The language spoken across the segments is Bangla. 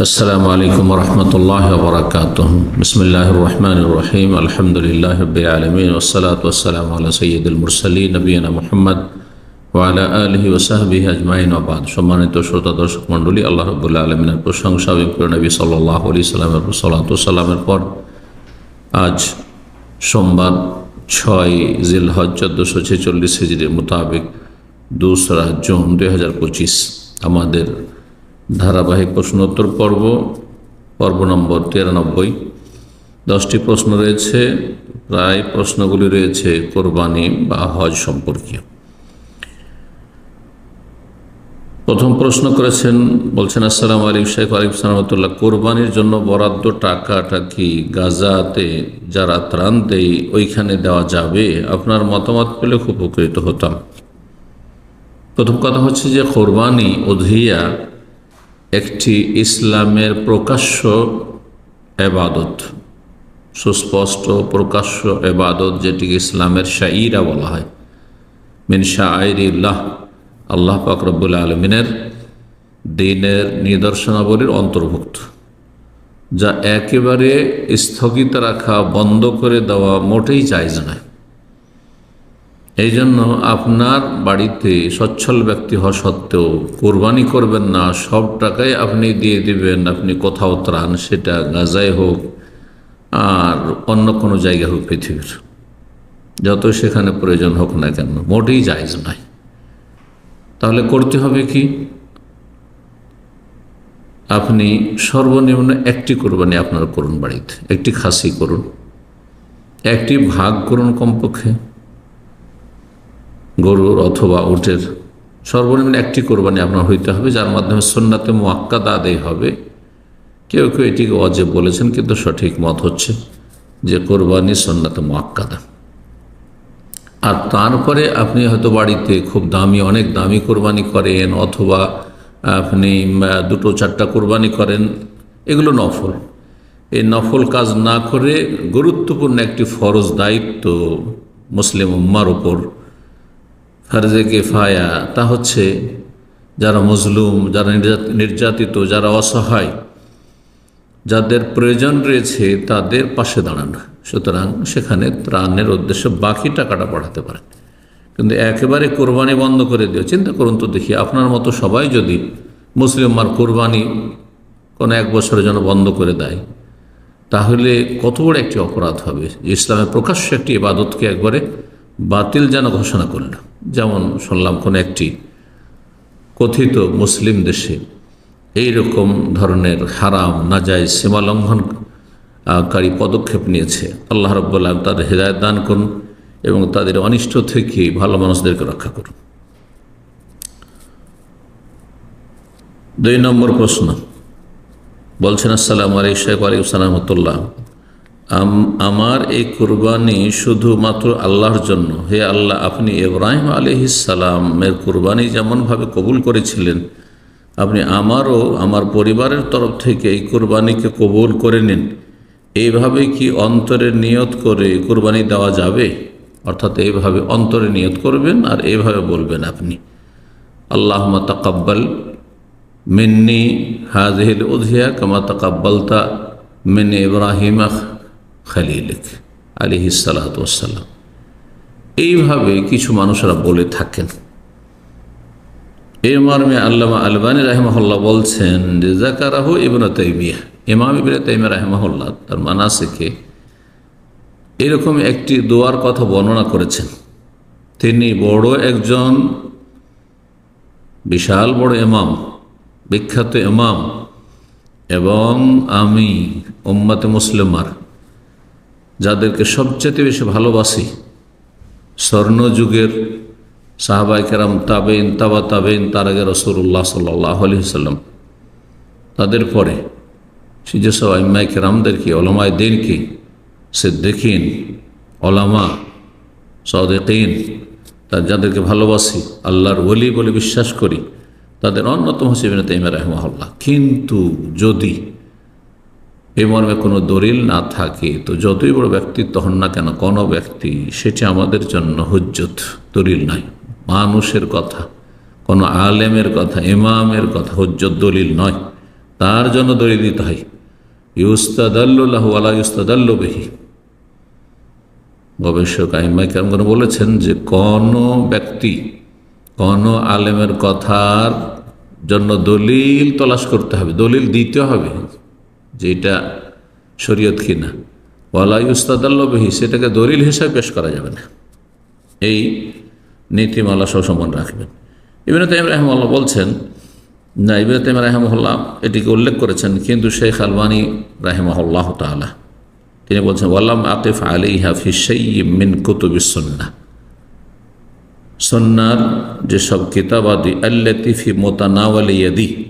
السلام عليكم ورحمة الله وبركاته بسم الله الرحمن الرحيم الحمد لله رب العالمين والصلاة والسلام على سيد المرسلين نبينا محمد ওয়ালা আলহি ওসাহবিহি আজমাইন আবাদ সম্মানিত শ্রোতা দর্শক মণ্ডলী আল্লাহ রবুল্লা আলমিনের প্রশংসা বিপ্র নবী সাল্লাহ আলি সাল্লামের সালাতামের পর আজ সোমবার ছয় জিল হজ চোদ্দোশো ছেচল্লিশ হিজড়ির মোতাবেক দোসরা জুন দুই হাজার পঁচিশ আমাদের ধারাবাহিক প্রশ্নোত্তর পর্ব পর্ব নম্বর তিরানব্বই। দশটি প্রশ্ন রয়েছে, প্রায় প্রশ্নগুলি রয়েছে কোরবানি বা হজ সম্পর্কীয়। প্রথম প্রশ্ন করেছেন, বলছেন, আসসালাম আলিক শেখ আলিক সালামতুল্লাহ কোরবানির জন্য বরাদ্দ টাকাটা কি গাজাতে যারা ত্রাণ দেয় ওইখানে দেওয়া যাবে? আপনার মতামত পেলে খুব উপকৃত হতাম। প্রথম কথা হচ্ছে যে, কোরবানি অধিয়া একটি ইসলামের প্রকাশ্য এবাদত, সুস্পষ্ট প্রকাশ্য এবাদত যেটিকে ইসলামের শাইরা বলা হয়। মিন শাহরিল্লাহ আল্লাহ পাকরবুল আলমিনের দিনের নিদর্শনাবলীর অন্তর্ভুক্ত, যা একেবারে স্থগিত রাখা, বন্ধ করে দেওয়া মোটেই চাইজ নয়। এই জন্য আপনার বাড়িতে সচ্ছল ব্যক্তি হওয়া সত্ত্বেও কোরবানি করবেন না, সব টাকাই আপনি দিয়ে দিবেন, আপনি কোথাও ত্রাণ, সেটা গাজায় হোক আর অন্য কোনো জায়গা হোক পৃথিবীর। যত সেখানে প্রয়োজন হোক না কেন, মোটেই জায়জ নাই তাহলে করতে হবে কি? আপনি সর্বনিম্ন একটি কোরবানি আপনার করুন বাড়িতে, একটি খাসি করুন, একটি ভাগ করুন কমপক্ষে। গরুর অথবা উটের সর্বনিম্ন একটি কোরবানি আপনার হইতে হবে, যার মাধ্যমে সন্ন্যাতে মোয়াক্কাদ আদায় হবে। কেউ কেউ এটিকে অজে বলেছেন, কিন্তু সঠিক মত হচ্ছে যে কোরবানি সন্ন্যাতে মোয়াক্কাদা। আর তারপরে আপনি হয়তো বাড়িতে খুব দামি, অনেক দামি কোরবানি করেন, অথবা আপনি দুটো চারটা কোরবানি করেন, এগুলো নফল। এই নফল কাজ না করে গুরুত্বপূর্ণ একটি ফরজ দায়িত্ব মুসলিম উম্মার উপর ফারজে ফায়া তা হচ্ছে যারা মজলুম, যারা নির্যাতিত, যারা অসহায়, যাদের প্রয়োজন রয়েছে তাদের পাশে দাঁড়ানো। সুতরাং সেখানে ত্রাণের উদ্দেশ্যে বাকি টাকাটা পাঠাতে পারেন। কিন্তু একেবারে কোরবানি বন্ধ করে দিও। চিন্তা করুন তো দেখি, আপনার মতো সবাই যদি মুসলিম মুসলিমার কোরবানি কোনো এক বছরের জন্য বন্ধ করে দেয়, তাহলে কত বড় একটি অপরাধ হবে? ইসলামের প্রকাশ্য একটি ইবাদতকে একবারে বাতিল যেন ঘোষণা করল। যেমন শুনলাম কোনো একটি কথিত মুসলিম দেশে এই রকম ধরনের হারাম নাজায় সীমা লঙ্ঘনকারী পদক্ষেপ নিয়েছে। আল্লাহ রব্বুল্লাহ তাদের হৃদায়ত দান করুন এবং তাদের অনিষ্ট থেকে ভালো মানুষদেরকে রক্ষা করুন। দুই নম্বর প্রশ্ন। বলছেন, আসসালাম আলী শেখ আলী সালামতুল্লাহ আমার এই কুরবানি শুধুমাত্র আল্লাহর জন্য। হে আল্লাহ, আপনি ইব্রাহিম আলিহিসালামের কুরবানি যেমনভাবে কবুল করেছিলেন, আপনি আমারও, আমার পরিবারের তরফ থেকে এই কোরবানিকে কবুল করে নিন। এইভাবে কি অন্তরে নিয়ত করে কোরবানি দেওয়া যাবে? অর্থাৎ এইভাবে অন্তরে নিয়ত করবেন আর এইভাবে বলবেন আপনি। আল্লাহ তাকাব্বাল মিন্নি হাজহিল উজিয়া কামা তাকাব্বালতা মিন ইব্রাহিমা খালিলিক আলিহি সালাতাম এইভাবে কিছু মানুষরা বলে থাকেন। এই মর্মে আল্লামা আলবানী রাহেমহল্লা বলছেন জাকারাহ ইবন তৈমিয়া ইমাম ইবিন তৈমিয়া রাহেমহল্লা তার মানাসিকে এরকম একটি দোয়ার কথা বর্ণনা করেছেন। তিনি বড় একজন বিশাল বড় এমাম বিখ্যাত এমাম এবং আমি ওম্মাতে মুসলিমার যাদেরকে সবচেয়ে বেশি ভালোবাসি, স্বর্ণযুগের সাহাবাই কেরাম, তাবেইন, তাবা তাবেইন, তার আগে রসুল্লাহ সাল্লাহ আলি সাল্লাম তাদের পরে সে যেসব আইম্মাই কেরামদেরকে, ওলামায় দিনকে সে দেখিন ওলামা, সদেকিন, তার যাদেরকে ভালোবাসি, আল্লাহর ওলি বলে বিশ্বাস করি, তাদের অন্যতম হিসেবে তাইমা রহমাল্লাহ কিন্তু যদি এই মর্মে কোনো দলিল না থাকে, তো যতই বড় ব্যক্তিত্ব হন না কেন, কোনো ব্যক্তি, সেটি আমাদের জন্য হুজ্জত, দলিল নাই। মানুষের কথা, কোনো আলেমের কথা, ইমামের কথা হজ্জত, দলিল নয়। তার জন্য দলিল দিতে হয়। ইউস্তাদাল্লাহ আলা ইউস্তাদাল্লু বেহি। গবেষক আইমাই কেমন বলেছেন যে, কোন ব্যক্তি, কোন আলেমের কথার জন্য দলিল তলাশ করতে হবে, দলিল দিতে হবে। যে এটা শরীয়ত কিনা। ওয়ালা ইউস্তাদাল্লবিহি সেটাকে দলিল হিসাবে পেশ করা যাবে না। এই নীতিমালা সবসময় রাখবেন। ইবিন তাইম রাহমাল্লাহ বলছেন, না, ইবিন তাইম রাহমহল্লা এটিকে উল্লেখ করেছেন, কিন্তু শেখ আলবানী রাহেমাহুল্লাহ তালা তিনি বলছেন ওয়াল্লাম আকিফ আলী হাফিসাই মিন কুতুবিসন্না সন্ন্যার যেসব কিতাবাদি আল্লাতিফি মোতানাওয়ালিয়াদি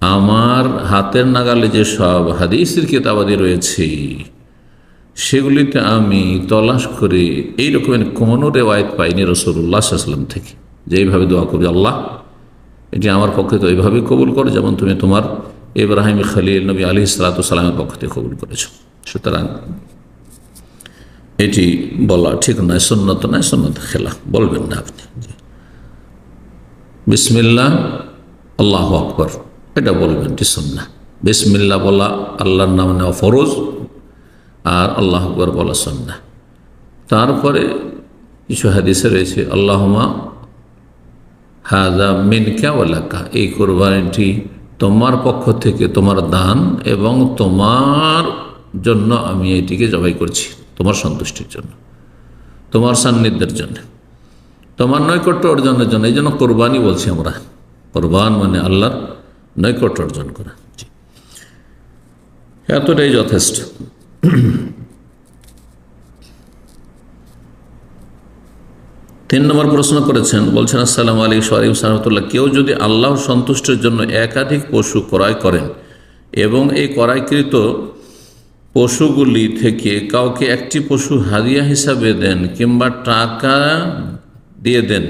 আমার হাতের নাগালে যে সব হাদিসের কিতাবাদি রয়েছে, সেগুলিতে আমি তলাশ করে এই রকমের কোনো রেওয়ায়ত পাইনি রসুল্লাহ সাল্লাম থেকে। যে এইভাবে দোয়া করবে আল্লাহ, এটি আমার পক্ষে তো এইভাবে কবুল করো, যেমন তুমি তোমার ইব্রাহিম খালিল নবী আলি সালাতামের পক্ষ থেকে কবুল করেছ। সুতরাং এটি বলা ঠিক নয় সন্ন্যত নয় সন্ন্যত খেলা বলবেন না আপনি। বিসমিল্লা আল্লাহ আকবর। এটা বলবেন এটি সন্না বিসমিল্লা বলা আল্লাহর নাম নেওয়া ফরজ, আর আল্লাহ আকবর বলা সন্না তারপরে কিছু হাদিসে রয়েছে আল্লাহমা হাজা মিনকা ওয়ালাকা এই কোরবানিটি তোমার পক্ষ থেকে তোমার দান এবং তোমার জন্য আমি এটিকে জবাই করছি, তোমার সন্তুষ্টির জন্য, তোমার সান্নিধ্যের জন্য, তোমার নৈকট্য অর্জনের জন্য। এই জন্য কোরবানি বলছি আমরা। কোরবান মানে আল্লাহর নৈকট্য অর্জন করা। এতটাই যথেষ্ট। তিন নম্বর প্রশ্ন করেছেন, বলছেন, আসসালাম আলী সালিম সাহমতুল্লাহ কেউ যদি আল্লাহ সন্তুষ্টের জন্য একাধিক পশু ক্রয় করেন এবং এই ক্রয়কৃত পশুগুলি থেকে কাউকে একটি পশু হাদিয়া হিসাবে দেন কিংবা টাকা দিয়ে দেন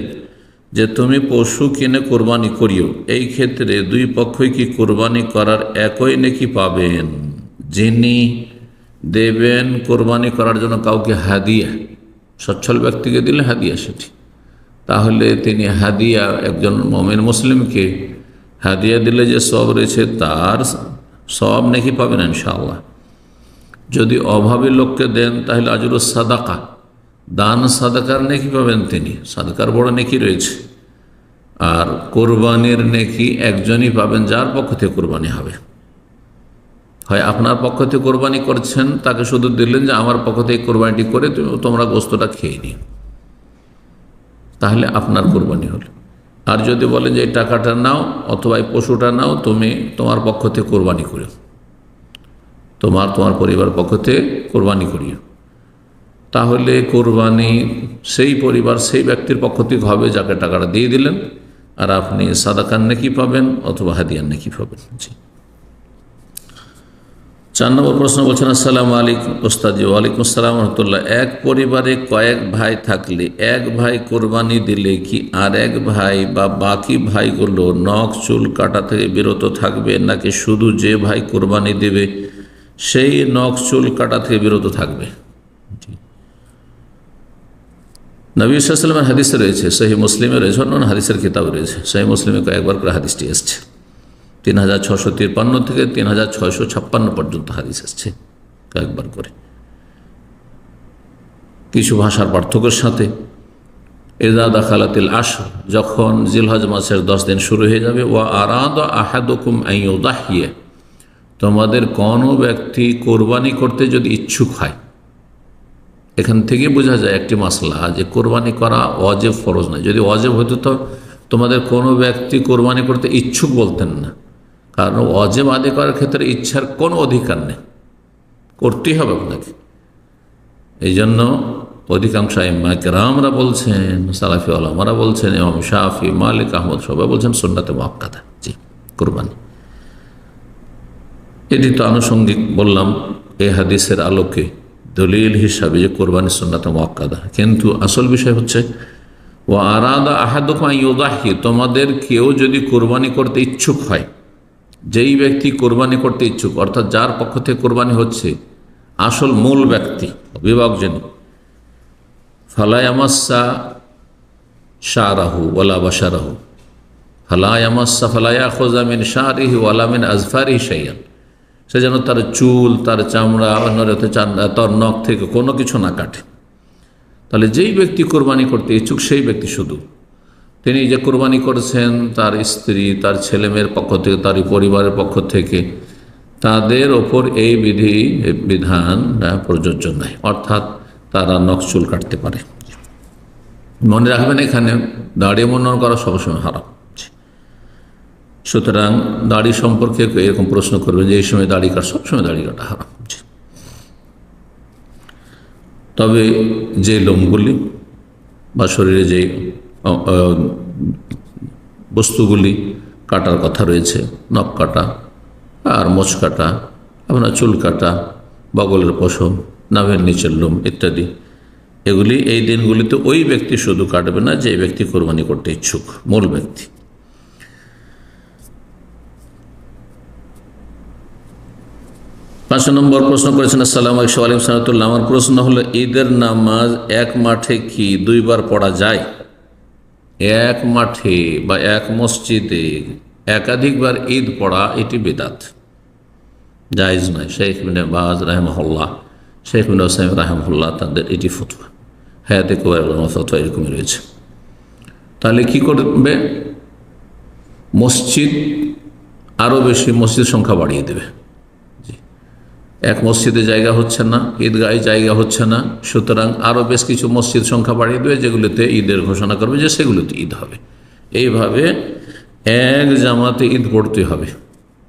যে তুমি পশু কিনে কোরবানি করিও। এই ক্ষেত্রে দুই পক্ষই কি কোরবানি করার একই নাকি পাবেন? যিনি দেবেন কোরবানি করার জন্য কাউকে হাদিয়া, সচ্ছল ব্যক্তিকে দিলে হাদিয়া সেটি। তাহলে তিনি হাদিয়া, একজন মমিন মুসলিমকে হাদিয়া দিলে যে সব রয়েছে, তার সব নাকি পাবেন ইনশাআল্লাহ। যদি অভাবী লোককে দেন, তাহলে আজরুল সাদাকা। দান সাদাকার নেকি পাবেন তিনি। সাদাকার বড় নেকি রয়েছে। আর কোরবানির নেকি একজনই পাবেন, যার পক্ষ থেকে কোরবানি হবে। হয় আপনার পক্ষ থেকে কোরবানি করছেন, তাকে শুধু দিলেন যে আমার পক্ষ থেকে কোরবানিটি করে তুমি তোমরা গোস্তটা খেয়ে নিও। তাহলে আপনার কোরবানি হলো। আর যদি বলেন যে এই টাকাটা নাও অথবা এই পশুটা নাও, তুমি তোমার পক্ষ থেকে কোরবানি করিও। তোমার তোমার পরিবার পক্ষ থেকে কোরবানি করিও। তাহলে কোরবানি সেই পরিবার, সেই ব্যক্তির পক্ষ থেকে হবে যাকে টাকাটা দিয়ে দিলেন। আর আপনি সাদাকার নেকি পাবেন অথবা হাদিয়ার নেকি পাবেন। জি। চার নম্বর প্রশ্ন বলছেন, আসসালাম আলাইকুম ওস্তাদি, ওয়ালাইকুম আসসালাম রহমতুল্লাহ। এক পরিবারে কয়েক ভাই থাকলে এক ভাই কোরবানি দিলে কি আর এক ভাই বা বাকি ভাইগুলো নখ, চুল, কাটা থেকে বিরত থাকবে নাকি শুধু যে ভাই কোরবানি দেবে, সেই নখ, চুল, কাটা থেকে বিরত থাকবে? নবী সাল্লামের হাদিসে রয়েছে সেই মুসলিমে রয়েছে অন্য হাদিসের কিতাব রয়েছে। সেই মুসলিমে কয়েকবার করে হাদিসটি এসছে। তিন হাজার ছশো তিপ্পান্ন থেকে তিন হাজার ছয়শো ছাপ্পান্ন পর্যন্ত হাদিস এসছে কয়েকবার করে। কিছু ভাষার পার্থক্যের সাথে এজা দাখালাতিল আশ যখন জিলহজ মাসের দশ দিন শুরু হয়ে যাবে ও আরাদ আহাদুকুম আইদাহিয়ে তোমাদের কোনো ব্যক্তি কোরবানি করতে যদি ইচ্ছুক হয় এখান থেকে বোঝা যায় একটি মাসলা যে কোরবানি করা অজেব ফরজ নয়। যদি অজেব হইতো তো তোমাদের কোনো ব্যক্তি কোরবানি করতে ইচ্ছুক বলতেন না। কারণ অজেব আদি করার ক্ষেত্রে ইচ্ছার কোনো অধিকার নেই। করতেই হবে আপনাকে। এই জন্য অধিকাংশ রামরা বলছেন, সালাফি আলমারা বলছেন এবং শাহি মালিক, আহমদ সবাই বলছেন সন্ন্যাতে মক্কাদা জি, কোরবানি। এটি তো আনুষঙ্গিক বললাম, এই হাদিসের আলোকে। দলিল হিসাবে যে কোরবানি সন্ন্যাতে মক্কাদা কিন্তু আসল বিষয় হচ্ছে ও আরাদা ইউদাহি তোমাদের কেউ যদি কোরবানি করতে ইচ্ছুক হয়, যেই ব্যক্তি কোরবানি করতে ইচ্ছুক, অর্থাৎ যার পক্ষ থেকে কোরবানি হচ্ছে, আসল মূল ব্যক্তি অভিভাবক যিনি ফালায়ামাসা শাহরাহু ওলা বাসারাহু ফালায়ামাসা ফালায়া খোজামিন শাহরিহি ওয়ালামিন আজফারি সাইয়ান সে যেন তার চুল, তার চামড়া অন্যরতে তার নখ থেকে কোনো কিছু না কাটে। তাহলে যেই ব্যক্তি কোরবানি করতে ইচ্ছুক, সেই ব্যক্তি শুধু। তিনি যে কোরবানি করেছেন, তার স্ত্রী, তার ছেলেমেয়ের পক্ষ থেকে, তার পরিবারের পক্ষ থেকে, তাদের ওপর এই বিধি বিধান প্রযোজ্য নয় অর্থাৎ তারা নখ, চুল কাটতে পারে। মনে রাখবেন এখানে দাঁড়িয়ে মনন করা সবসময় হারাম। সুতরাং দাড়ি সম্পর্কে এরকম প্রশ্ন করবে যে, এই সময় দাড়ি কাট সবসময় দাড়ি কাটা হারাম তবে যে লোমগুলি বা শরীরে যে বস্তুগুলি কাটার কথা রয়েছে, নখ কাটা, আর মোচ কাটা, আপনার চুল কাটা, বগলের পশম, নাভের নিচের লোম ইত্যাদি, এগুলি এই দিনগুলিতে ওই ব্যক্তি শুধু কাটবে না, যে ব্যক্তি কোরবানি করতে ইচ্ছুক, মূল ব্যক্তি। পাঁচ নম্বর প্রশ্ন করেছেন, আসসালাম আলিম সালাতুল্লাহ আমার প্রশ্ন হলো, ঈদের নামাজ এক মাঠে কি দুইবার পড়া যায়? এক মাঠে বা এক মসজিদে একাধিকবার ঈদ পড়া এটি বেদাত। জায়জ নয়। শেখ মিনে বাজ রাহেমহল্লা শেখ মিন হোসাইম রাহেমহল্লা তাদের এটি ফতুয়া। হায়াতে ফতুয়া এরকমই রয়েছে। তাহলে কি করবে? মসজিদ আরও বেশি মসজিদ সংখ্যা বাড়িয়ে দেবে। এক মসজিদে জায়গা হচ্ছে না, ঈদগাহে জায়গা হচ্ছে না, সুতরাং আরও বেশ কিছু মসজিদ সংখ্যা বাড়িয়ে দেবে, যেগুলোতে ঈদের ঘোষণা করবে যে সেগুলোতে ঈদ হবে। এইভাবে এক জামাতে ঈদ পড়তে হবে।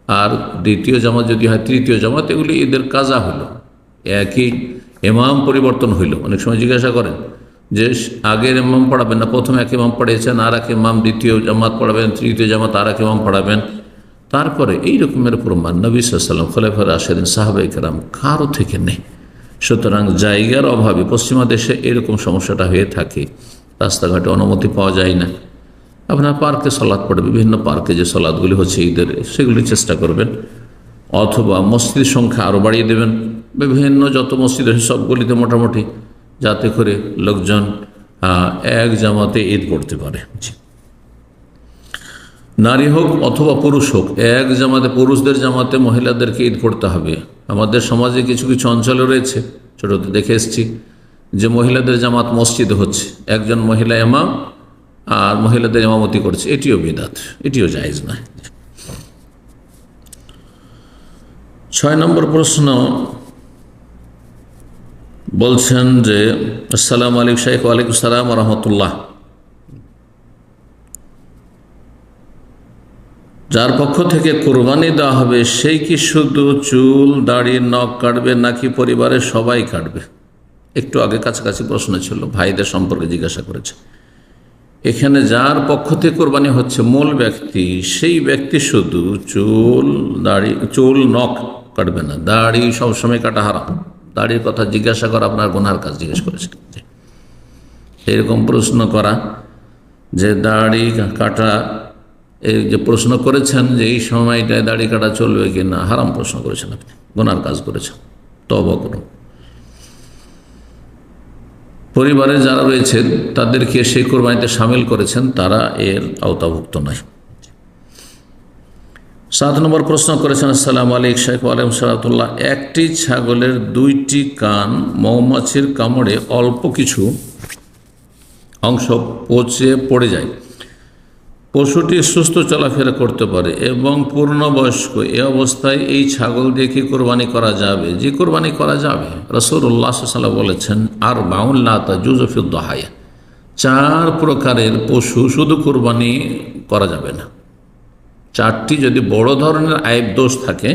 আর দ্বিতীয় জামাত যদি হয়, তৃতীয় জামাত, এগুলি ঈদের কাজা হলো। একই এমাম পরিবর্তন হইল। অনেক সময় জিজ্ঞাসা করেন যে, আগের এমাম পড়াবেন না? প্রথম এক ইমাম পড়িয়েছেন আর এক এমাম দ্বিতীয় জামাত পড়াবেন, তৃতীয় জামাত আর এক এমাম পড়াবেন। তারপরে এই রকমের প্রমাণ নবী সাল্লাম খলেফার আশেদিন সাহাবাই কারাম কারও থেকে নেই। সুতরাং জায়গার অভাবে পশ্চিমা দেশে এরকম সমস্যাটা হয়ে থাকে, রাস্তাঘাটে অনুমতি পাওয়া যায় না। আপনার পার্কে সলাদ পড়ে, বিভিন্ন পার্কে যে সলাদগুলি হচ্ছে ঈদের, সেগুলি চেষ্টা করবেন। অথবা মসজিদ সংখ্যা আরও বাড়িয়ে দেবেন। বিভিন্ন যত মসজিদ আছে সবগুলিতে মোটামুটি যাতে করে লোকজন এক জামাতে ঈদ পড়তে পারে। নারী হোক অথবা পুরুষ হোক, এক জামাতে, পুরুষদের জামাতে মহিলাদেরকে ঈদ করতে হবে। আমাদের সমাজে কিছু কিছু অঞ্চলে রয়েছে ছোটোতে দেখে এসছি, যে মহিলাদের জামাত মসজিদে হচ্ছে। একজন মহিলা এমাম আর মহিলাদের এমামতি করছে। এটিও বিদাত, এটিও জায়জ নয়। ছয় নম্বর প্রশ্ন বলছেন যে, আসসালাম আলিক শাইখ, ওয়ালাইকুম সালাম রহমতুল্লাহ। যার পক্ষ থেকে কোরবানি দেওয়া হবে, সেই কি শুধু চুল, দাড়ি, নখ কাটবে নাকি পরিবারের সবাই কাটবে? একটু আগে কাছাকাছি প্রশ্ন ছিল, ভাইদের সম্পর্কে জিজ্ঞাসা করেছে। এখানে যার পক্ষ থেকে কোরবানি হচ্ছে মূল ব্যক্তি, সেই ব্যক্তি শুধু চুল, দাড়ি, চুল, নখ কাটবে না, দাড়ি সবসময় কাটা হারাম। দাড়ির কথা জিজ্ঞাসা করা আপনার গোনার কাজ, জিজ্ঞেস করেছে। এরকম প্রশ্ন করা যে দাড়ি কাটা এই যে প্রশ্ন করেছেন যে এই সময়টায় দাড়ি কাটা চলবে কি না, হারাম প্রশ্ন করেছেন আপনি। গোনার কাজ করেছেন। তব করুন। পরিবারে যারা রয়েছেন, তাদেরকে সেই কোরবানিতে সামিল করেছেন, তারা এর আওতাভুক্ত নয়। সাত নম্বর প্রশ্ন করেছেন, আসসালাম আলিক শেখ আলম সালাতুল্লাহ একটি ছাগলের দুইটি কান মৌমাছির কামড়ে অল্প কিছু অংশ পচে পড়ে যায়। পশুটি সুস্থ চলাফেরা করতে পারে এবং পূর্ণবয়স্ক, এ অবস্থায় এই ছাগল দিয়ে কি কোরবানি করা যাবে? যে কোরবানি করা যাবে। রসুল্লাহ সাল্লাহ বলেছেন আর বাউল্লাতা জুজফিদ্দাহায়া চার প্রকারের পশু শুধু কোরবানি করা যাবে না। চারটি যদি বড় ধরনের আয়েব দোষ থাকে,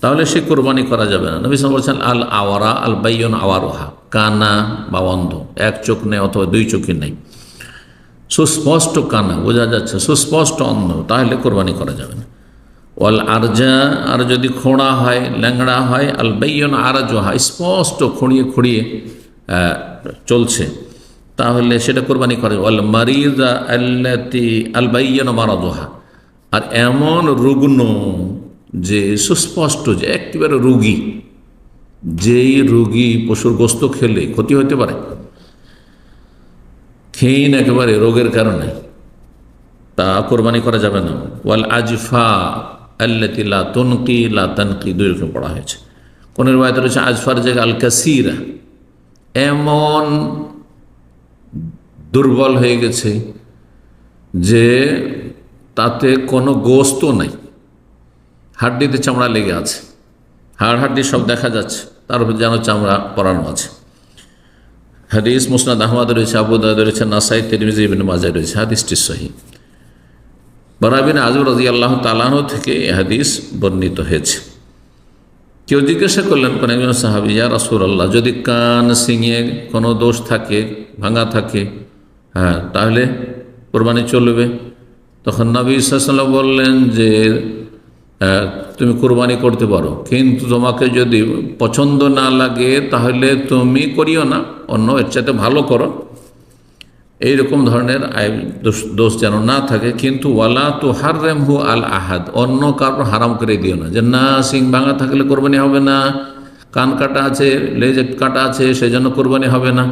তাহলে সে কোরবানি করা যাবে না। নবী বলছেন, আল আওয়ারা আল বাইয়ন আওয়ারোহা, কানা বা অন্ধ, এক চোখ নেই অথবা দুই চোখে নেই। সুস্পষ্ট কানা, বোঝা যাচ্ছে, সুস্পষ্ট অন্ধ তাহলে কোরবানি করা যাবে না। ওয়াল আরজা, আর যদি খোঁড়া হয়, ল্যাংড়া হয়, আল বেয়ন বাইয়ন আরাজোহা স্পষ্ট খুঁড়িয়ে খুঁড়িয়ে চলছে। তাহলে সেটা কোরবানি করে ওয়াল মারিদা আল্লাতি আল বাইয়ন মারাদোহা আর এমন রুগ্ন যে সুস্পষ্ট, যে একেবারে রুগী, যেই রুগী পশুর গোস্ত খেলে ক্ষতি হতে পারে। ক্ষীণ একেবারে, রোগের কারণে। তা কোরবানি করা যাবে না। ওয়াল আজফা আল্লাতি লা তনকি, লা দুই রকম পড়া হয়েছে। কোন রয়েছে রয়েছে আজফার জায়গা আল কাসিরা। এমন দুর্বল হয়ে গেছে যে তাতে কোনো গোস্ত নাই। হাড্ডিতে চামড়া লেগে আছে। হাড় হাড্ডি সব দেখা যাচ্ছে। তার উপর যেন চামড়া পরানো আছে। হাদিস মুসনাদ আহমদ রয়েছে আবুদাদ রয়েছে, নাসাই, তেরমিজ, ইবিন মাজায় রয়েছে, হাদিসটি সহি। বরাবিন আজম রাজি আল্লাহ তালাহ থেকে এ হাদিস বর্ণিত হয়েছে। কেউ জিজ্ঞাসা করলেন, কোন একজন সাহাবিয়া রাসুল আল্লাহ যদি কান সিংয়ে কোনো দোষ থাকে, ভাঙা থাকে হ্যাঁ তাহলে কোরবানি চলবে? তখন নবী সাল্লাম বললেন যে তুমি কোরবানি করতে পারো। কিন্তু তোমাকে যদি পছন্দ না লাগে, তাহলে তুমি করিও না। অন্য, এর চাইতে ভালো করো। এইরকম ধরনের দোষ যেন না থাকে। কিন্তু ওয়ালা তো হার হু আল আহাদ, অন্য কারও হারাম করে দিও না। যে না সিং ভাঙা থাকলে কোরবানি হবে না, কান কাটা আছে, লেজ কাটা আছে সেই জন্য কোরবানি হবে না।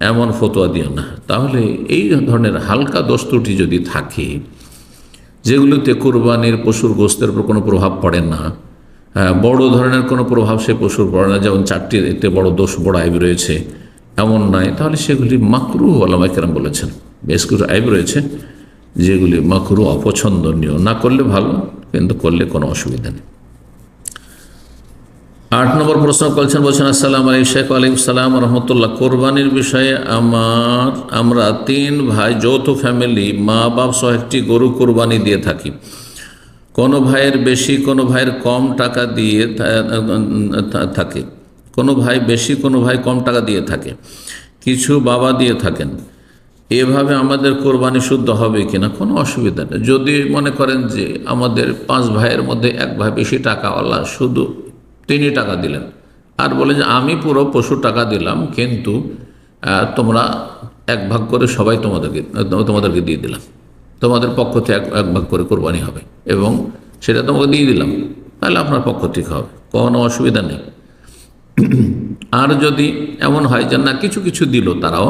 এমন ফতোয়া দিও না। তাহলে এই ধরনের হালকা দোষ ত্রুটি যদি থাকে যেগুলোতে কোরবানির পশুর গোস্তের উপর কোনো প্রভাব পড়ে না। বড় ধরনের কোনো প্রভাব সে পশুর পড়ে না। যেমন চারটি এতে বড় দোষ, বড় আইব রয়েছে, এমন নয় তাহলে সেগুলি মাকরু আলামাইকেরাম বলেছেন। বেশ কিছু আইব রয়েছে যেগুলি মাকরু অপছন্দনীয়। না করলে ভালো, কিন্তু করলে কোনো অসুবিধা নেই। আট নম্বর প্রশ্ন করছেন, বলছেন, আসসালাম আলী শেখ আলিম সালাম রহমতুল্লাহ। কোরবানির বিষয়ে আমার, আমরা তিন ভাই, যৌথ ফ্যামিলি, মা বাপ সহ একটি গরু কোরবানি দিয়ে থাকি। কোনো ভাইয়ের বেশি, কোনো ভাইয়ের কম টাকা দিয়ে থাকে। কোনো ভাই বেশি, কোনো ভাই কম টাকা দিয়ে থাকে। কিছু বাবা দিয়ে থাকেন। এভাবে আমাদের কোরবানি শুদ্ধ হবে কিনা কোনো অসুবিধা নেই। যদি মনে করেন যে আমাদের পাঁচ ভাইয়ের মধ্যে এক ভাই বেশি টাকাওয়ালা শুধু তিনি টাকা দিলেন। আর বলে যে, আমি পুরো পশু টাকা দিলাম, কিন্তু তোমরা এক ভাগ করে সবাই তোমাদেরকে তোমাদেরকে দিয়ে দিলাম। তোমাদের পক্ষ থেকে এক ভাগ করে কোরবানি হবে এবং সেটা তোমাকে দিয়ে দিলাম। তাহলে আপনার পক্ষ থেকে হবে। কোনো অসুবিধা নেই। আর যদি এমন হয় যে, না, কিছু কিছু দিল তারাও,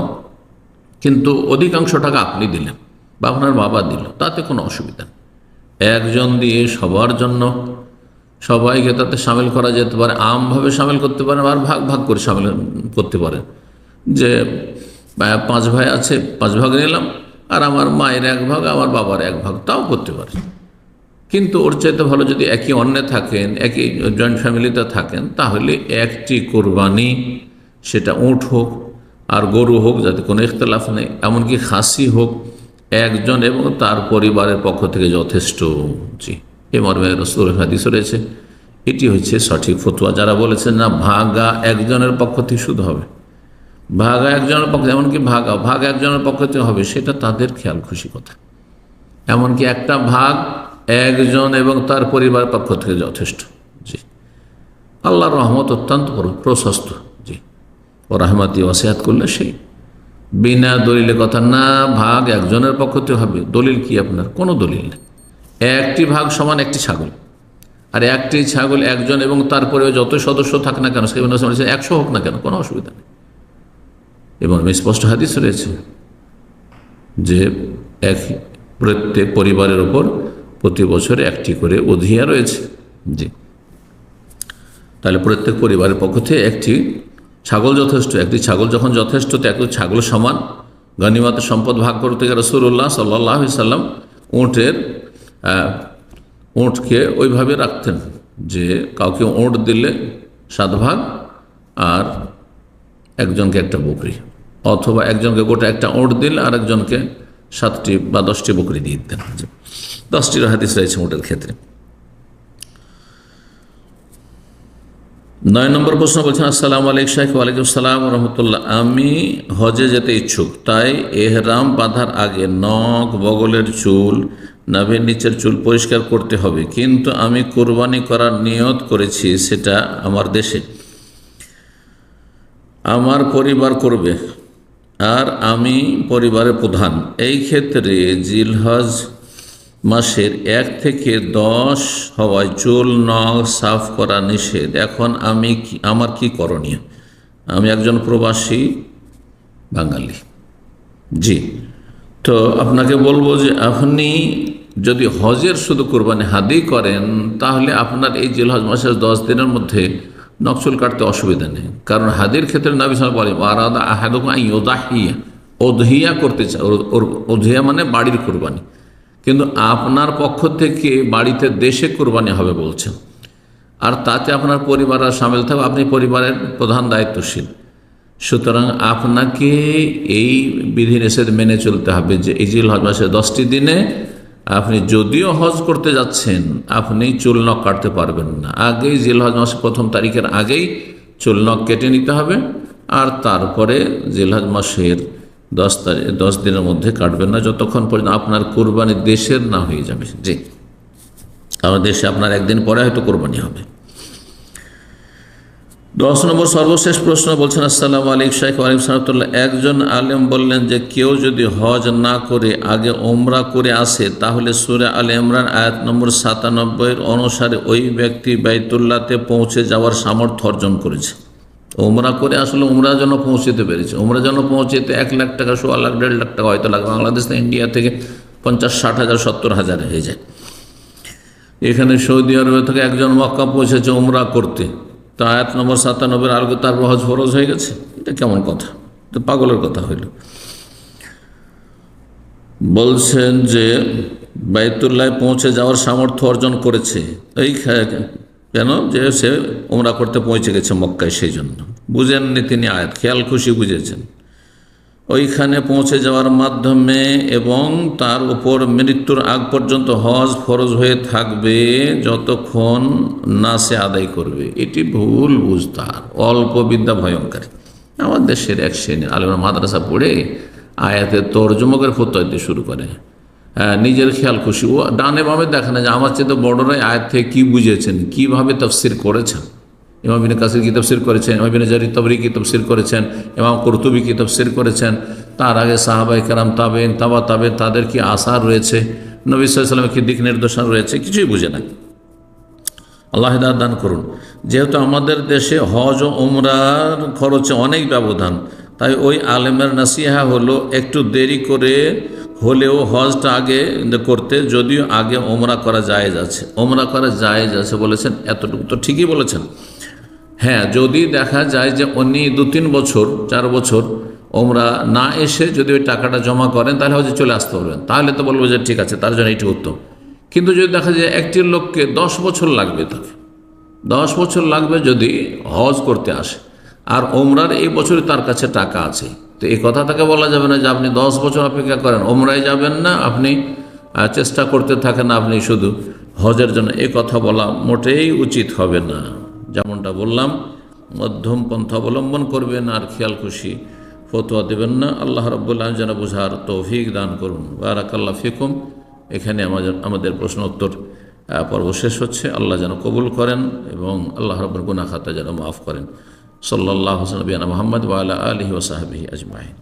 কিন্তু অধিকাংশ টাকা আপনি দিলেন বা আপনার বাবা দিল, তাতে কোনো অসুবিধা নেই। একজন দিয়ে সবার জন্য সবাইকে তাতে সামিল করা যেতে পারে, আমভাবে সামিল করতে পারেন আর ভাগ ভাগ করে সামিল করতে পারেন যে পাঁচ ভাই আছে, পাঁচ ভাগ নিলাম, আর আমার মায়ের এক ভাগ, আমার বাবার এক ভাগ, তাও করতে পারে। কিন্তু ওর চাইতে ভালো যদি একই অন্যে থাকেন, একই জয়েন্ট ফ্যামিলিতে থাকেন, তাহলে একটি কোরবানি সেটা উঁট হোক আর গরু হোক, যাতে কোনো ইখতলাফ নেই, এমনকি খাসি হোক, একজন এবং তার পরিবারের পক্ষ থেকে যথেষ্ট। জি। এ মর্মে রসুল হাদিস রয়েছে। এটি হচ্ছে সঠিক ফতুয়া। যারা বলেছেন না, ভাগা একজনের পক্ষ থেকে শুধু হবে। ভাগা একজনের পক্ষ এমনকি ভাগা, ভাগ একজনের পক্ষ থেকে হবে, সেটা তাদের খেয়াল খুশি কথা। এমনকি একটা ভাগ একজন এবং তার পরিবার পক্ষ থেকে যথেষ্ট। জি। আল্লাহর রহমত অত্যন্ত প্রশস্ত। জি। ও রহমাতি ওয়াসিয়াত করলে সেই। বিনা দলিলের কথা না, ভাগ একজনের পক্ষ থেকে হবে। দলিল কি আপনার? কোনো দলিল নেই। একটি ভাগ সমান একটি ছাগল। আর একটি ছাগল একজন এবং তারপরে যত সদস্য থাক না কেন, সেখানে একশো হোক না কেন, কোনো অসুবিধা নেই। এবং স্পষ্ট হাদিস রয়েছে যে এক প্রত্যেক পরিবারের ওপর প্রতি বছরে একটি করে অধিয়া রয়েছে। জি। তাহলে প্রত্যেক পরিবারের পক্ষ থেকে একটি ছাগল যথেষ্ট, একটি ছাগল যখন যথেষ্ট, তো একটি ছাগল সমান। গানিমাতের সম্পদ ভাগ করতে গেলে রসুল্লাহ সাল্লাহ সাল্লাম উঁটের ওঁটকে ওইভাবে রাখতেন যে কাউকে ওঁট দিলে সাত ভাগ আর একজনকে একটা বকরি। অথবা একজনকে গোটা একটা ওঁট দিলে আর একজনকে সাতটি বা দশটি বকরি দিয়ে দিতেন। দশটি হাদিস রয়েছে ওঁটের ক্ষেত্রে। নয় নম্বর প্রশ্ন বলছেন, আসসালাম আলাইক শাহ ওয়ালাইকুম সালাম রহমতুল্লাহ আমি হজে যেতে ইচ্ছুক, তাই এহরাম বাঁধার আগে নখ, বগলের চুল নাভের নিচের চুল পরিষ্কার করতে হবে। কিন্তু আমি কোরবানি করার নিয়ত করেছি, সেটা আমার দেশে। আমার পরিবার করবে, আর আমি পরিবারের প্রধান। এই ক্ষেত্রে জিলহজ মাসের এক থেকে দশ হওয়ায় চুল, নখ সাফ করা নিষেধ। এখন আমি আমার কি করণীয়? আমি একজন প্রবাসী বাঙালি। জি। তো আপনাকে বলব যে আপনি যদি হজের শুধু কোরবানি হাদি করেন, তাহলে আপনার এই জিলহজ মাসের দশ দিনের মধ্যে নকশল কাটতে অসুবিধা নেই। কারণ হাদির ক্ষেত্রে নাবি সাল বলে আরাদা আহাদুকা করতে চায় ওর মানে বাড়ির কোরবানি। কিন্তু আপনার পক্ষ থেকে বাড়িতে দেশে কোরবানি হবে বলছেন। আর তাতে আপনার পরিবার আর সামিল থাকবে, আপনি পরিবারের প্রধান দায়িত্বশীল। সুতরাং আপনাকে এই বিধিনিষেধ মেনে চলতে হবে যে এই জিল হজ মাসের দশটি দিনে আপনি যদিও হজ করতে যাচ্ছেন, আপনি চুল নখ কাটতে পারবেন না। আগেই জেল হজ মাসের প্রথম তারিখের আগেই চুল নখ কেটে নিতে হবে, আর তারপরে জেল হজ মাসের দশ তারিখ দশ দিনের মধ্যে কাটবেন না, যতক্ষণ পর্যন্ত আপনার কোরবানি দেশের না হয়ে যাবে। জি। কারণ দেশে আপনার একদিন পরে হয়তো কোরবানি হবে। দশ নম্বর সর্বশেষ প্রশ্ন বলছেন, আসসালাম আলিক শাহ আলিম সাহতুল্লাহ একজন আলেম বললেন যে, কেউ যদি হজ না করে আগে ওমরা করে আসে, তাহলে সুরে আল ইমরান আয়াত নম্বর সাতানব্বইয়ের অনুসারে ওই ব্যক্তি বাইতুল্লাহতে পৌঁছে যাওয়ার সামর্থ্য অর্জন করেছে। ওমরা করে আসলে ওমরা যেন পৌঁছতে পেরেছে। ওমরা যেন পৌঁছতে এক লাখ টাকা, সোয়া লাখ, দেড় লাখ টাকা হয়তো লাগবে। বাংলাদেশ থেকে ইন্ডিয়া থেকে পঞ্চাশ, ষাট হাজার, সত্তর হাজার হয়ে যায়। এখানে সৌদি আরবে থেকে একজন মক্কা পৌঁছেছে ওমরা করতে। তা আয়াত নম্বর সাতানব্বই আর তারপর হজ ফরজ হয়ে গেছে। এটা কেমন কথা? তো পাগলের কথা হইল। বলছেন যে বাইতুল্লায় পৌঁছে যাওয়ার সামর্থ্য অর্জন করেছে। এই কেন? যে সে ওমরা করতে পৌঁছে গেছে মক্কায়, সেই জন্য। বুঝেননি তিনি আয়াত। খেয়াল খুশি বুঝেছেন। ওইখানে পৌঁছে যাওয়ার মাধ্যমে এবং তার উপর মৃত্যুর আগ পর্যন্ত হজ ফরজ হয়ে থাকবে যতক্ষণ না সে আদায় করবে। এটি ভুল বুঝ তার অল্প বিদ্যা ভয়ঙ্কর। আমার দেশের এক শ্রেণি আলম মাদ্রাসা পড়ে আয়াতে তর্জমকের ফতোয়া দিতে শুরু করে। হ্যাঁ নিজের খেয়াল খুশি। ও ডানে বামে দেখে না যে আমার চেয়ে তো বড়রাই আয়াত থেকে কী বুঝেছেন, কীভাবে তফসির করেছেন? ইমাম বিন কাসির কি তফসির করেছেন? ইমাম বিন জারি তবরি কি তফসির করেছেন? ইমাম কর্তুবি কি তফসির করেছেন? তার আগে সাহাবাই কারাম তাবেন তাবা তাবে তাদের কি আসার রয়েছে? নবী সাল্লামের কি দিক নির্দেশন রয়েছে? কিছুই বুঝে না। আল্লাহ দান করুন। যেহেতু আমাদের দেশে হজ ও উমরার খরচে অনেক ব্যবধান, তাই ওই আলেমের নাসিহা হলো একটু দেরি করে হলেও হজটা আগে করতে, যদিও আগে ওমরা করা জায়েজ আছে। ওমরা করা জায়েজ আছে বলেছেন, এতটুকু তো ঠিকই বলেছেন। হ্যাঁ যদি দেখা যায় যে উনি দু তিন বছর, চার বছর ওমরা না এসে যদি ওই টাকাটা জমা করেন, তাহলে হয়তো চলে আসতে পারবেন। তাহলে তো বলব যে ঠিক আছে, তার জন্য এটি উত্তম। কিন্তু যদি দেখা যায় একটি লোককে দশ বছর লাগবে তাকে দশ বছর লাগবে যদি হজ করতে আসে, আর ওমরার এই বছরই তার কাছে টাকা আছে, তো এই কথা তাকে বলা যাবে না যে আপনি দশ বছর অপেক্ষা করেন। ওমরায় যাবেন না, আপনি চেষ্টা করতে থাকেন, আপনি শুধু হজের জন্য। এ কথা বলা মোটেই উচিত হবে না। যেমনটা বললাম, মধ্যম পন্থা অবলম্বন করবেন আর খেয়াল খুশি, ফতোয়া দেবেন না। আল্লাহ রব্বুল্লাহ যেন বোঝার তৌফিক দান করুন। বারাকাল্লা ফিকুম। এখানে আমাদের আমাদের প্রশ্ন উত্তর পর্ব শেষ হচ্ছে। আল্লাহ যেন কবুল করেন এবং আল্লাহ রব্বুল গুনা খাতা যেন মাফ করেন। সাল্লাহ হোসেন বিয়ানা মোহাম্মদ ওয়ালা আলহি ওসাহাবি আজমাইন।